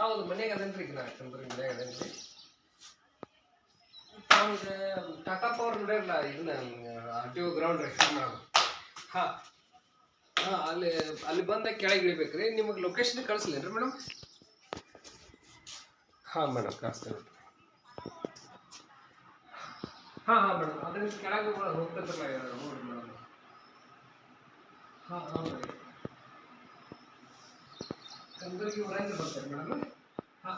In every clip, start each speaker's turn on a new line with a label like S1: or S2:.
S1: ಹೌದು, ಮನೆಗೆ ಅದೇನ್ರಿ ಈಗ ನಾ ಯಾಕಂದ್ರೆ ಮನ್ಯಾಗ ಅದೇನ್ರಿ? ಟಾಟಾ ಪವರ್ ನೋಡಿರಲ್ಲ ಇದನ್ನ ಆರ್ ಟಿ ಒ ಗ್ರೌಂಡ್ ರೀ ಮೇಡಮ್ ಹಾಂ ಹಾಂ, ಅಲ್ಲಿ ಅಲ್ಲಿ ಬಂದ ಕೆಳಗೆ ಇಳಿಬೇಕ್ರಿ, ನಿಮಗೆ ಲೊಕೇಶನ್ ಕಳಿಸ್ಲೇನ್ರಿ ಮೇಡಮ್ ಹಾಂ ಮೇಡಮ್ ಕಳಿಸ್ತೇನೆ. ಹಾಂ ಹಾಂ ಮೇಡಮ್ ಅದರಿಂದ ಕೆಳಗೆ ಹೋಗ್ತದಲ್ಲ ನೋಡಿ ಮೇಡಮ್ ಹಾಂ ಹಾಂ ರೀ ಕಲಬುರಗಿ ಹೊರಗೆ ಬರ್ತಾರೆ ಮೇಡಮ್. ಹಾಂ.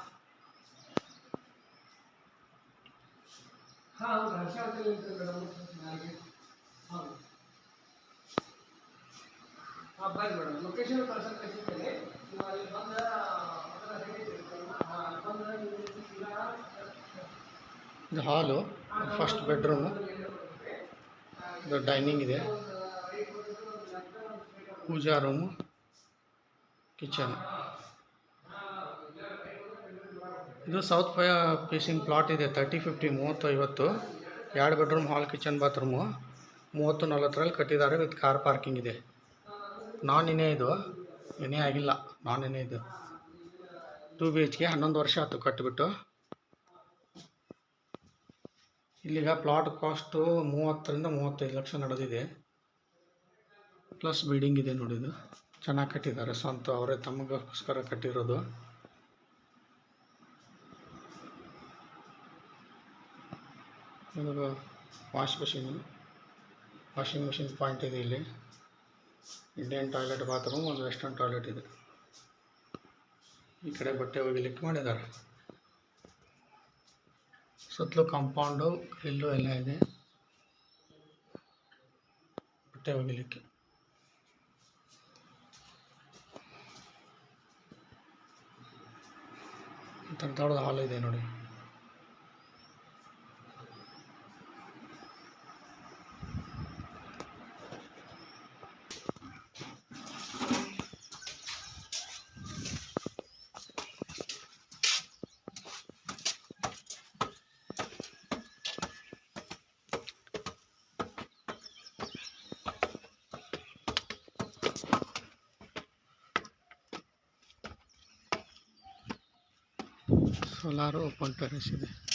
S1: ಹಾಂ ಹೌದು ಹರ್ಷ ಹೋಟೆಲ್ ಇರ್ತದೆ ಮೇಡಮ್. ನಾಳೆಗೆ. ಹೌದು. ಹಾಂ ಬರ್ರಿ ಮೇಡಮ್. ಲೊಕೇಶನ್ ಕಳ್ಸೋಕೆ ಕಳಿಸಿರ್ತೇನೆ ನೀವು ಅಲ್ಲಿ ಬಂದ
S2: ಇದು ಹಾಲು ಫಸ್ಟ್ ಬೆಡ್ರೂಮು ಇದು ಡೈನಿಂಗ್ ಇದೆ. ಪೂಜಾ ರೂಮು ಕಿಚನ್ ಇದು ಸೌತ್ ಫೇಸಿಂಗ್ ಪ್ಲಾಟ್ ಇದೆ ತರ್ಟಿ ಫಿಫ್ಟಿ ಮೂವತ್ತು ಐವತ್ತು ಎರಡು ಬೆಡ್ರೂಮ್ ಹಾಲ್ ಕಿಚನ್ ಬಾತ್ರೂಮು ಮೂವತ್ತು, ನಲ್ವತ್ತರಲ್ಲಿ ಕಟ್ಟಿದ್ದಾರೆ ವಿತ್ ಕಾರ್ ಪಾರ್ಕಿಂಗ್ ಇದೆ. ನಾನ್ ಇನ್ನೇ ಇದು? ಏನೇ ಆಗಿಲ್ಲ. ನಾನ್ ಇನ್ನೇ ಇದು? ಟೂ ಬಿ ಎಚ್ ಕೆ ಹನ್ನೊಂದು ವರ್ಷ ಆಯ್ತು ಕಟ್ಟಿಬಿಟ್ಟು ಇಲ್ಲಿಗ ಪ್ಲಾಟ್ ಕಾಸ್ಟು ಮೂವತ್ತರಿಂದ ಮೂವತ್ತೈದು ಲಕ್ಷ ನಡೆದಿದೆ. ಪ್ಲಸ್ ಬಿಲ್ಡಿಂಗ್ ಇದೆ ನೋಡಿ ಇದು. ಚೆನ್ನಾಗಿ ಕಟ್ಟಿದ್ದಾರೆ ಸ್ವಂತ, ಅವರೇ ತಮಗೋಸ್ಕರ ಕಟ್ಟಿರೋದು. ಇದು wash machine, washing machine point ಇದೆ ಇಲ್ಲಿ. ಇಂಡಿಯನ್ ಟಾಯ್ಲೆಟ್ ಬಾತ್ರೂಮ್, ಒಂದು ವೆಸ್ಟರ್ನ್ ಟಾಯ್ಲೆಟ್ ಇದೆ. ಈ ಕಡೆ ಬಟ್ಟೆ ಒಗಿಲಿಕ್ಕೆ ಮಾಡಿದ್ದಾರೆ. ಸುತ್ತಲೂ ಕಾಂಪೌಂಡು, ಗ್ರಿಲ್ಲು ಎಲ್ಲ ಇದೆ. ಬಟ್ಟೆ ಒಗಿಲಿಕ್ಕೆ. ದೊಡ್ಡ ಹಾಲ್ ಇದೆ ನೋಡಿ. solar o cualquier residencia.